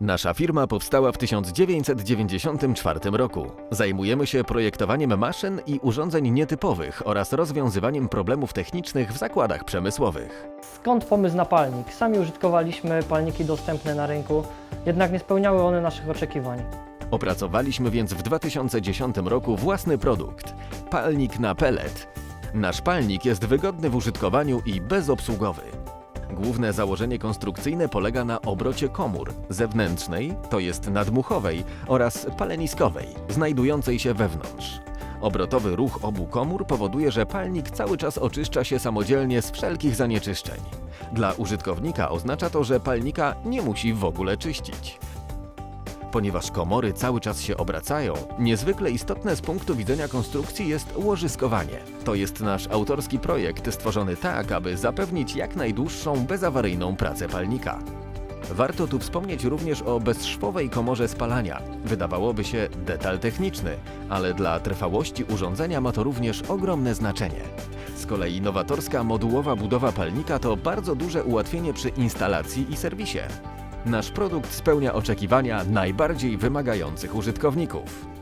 Nasza firma powstała w 1994 roku. Zajmujemy się projektowaniem maszyn i urządzeń nietypowych oraz rozwiązywaniem problemów technicznych w zakładach przemysłowych. Skąd pomysł na palnik? Sami użytkowaliśmy palniki dostępne na rynku, jednak nie spełniały one naszych oczekiwań. Opracowaliśmy więc w 2010 roku własny produkt palnik na pellet. Nasz palnik jest wygodny w użytkowaniu i bezobsługowy. Główne założenie konstrukcyjne polega na obrocie komór zewnętrznej, to jest nadmuchowej, oraz paleniskowej, znajdującej się wewnątrz. Obrotowy ruch obu komór powoduje, że palnik cały czas oczyszcza się samodzielnie z wszelkich zanieczyszczeń. Dla użytkownika oznacza to, że palnika nie musi w ogóle czyścić. Ponieważ komory cały czas się obracają, niezwykle istotne z punktu widzenia konstrukcji jest łożyskowanie. To jest nasz autorski projekt stworzony tak, aby zapewnić jak najdłuższą, bezawaryjną pracę palnika. Warto tu wspomnieć również o bezszwowej komorze spalania. Wydawałoby się detal techniczny, ale dla trwałości urządzenia ma to również ogromne znaczenie. Z kolei nowatorska modułowa budowa palnika to bardzo duże ułatwienie przy instalacji i serwisie. Nasz produkt spełnia oczekiwania najbardziej wymagających użytkowników.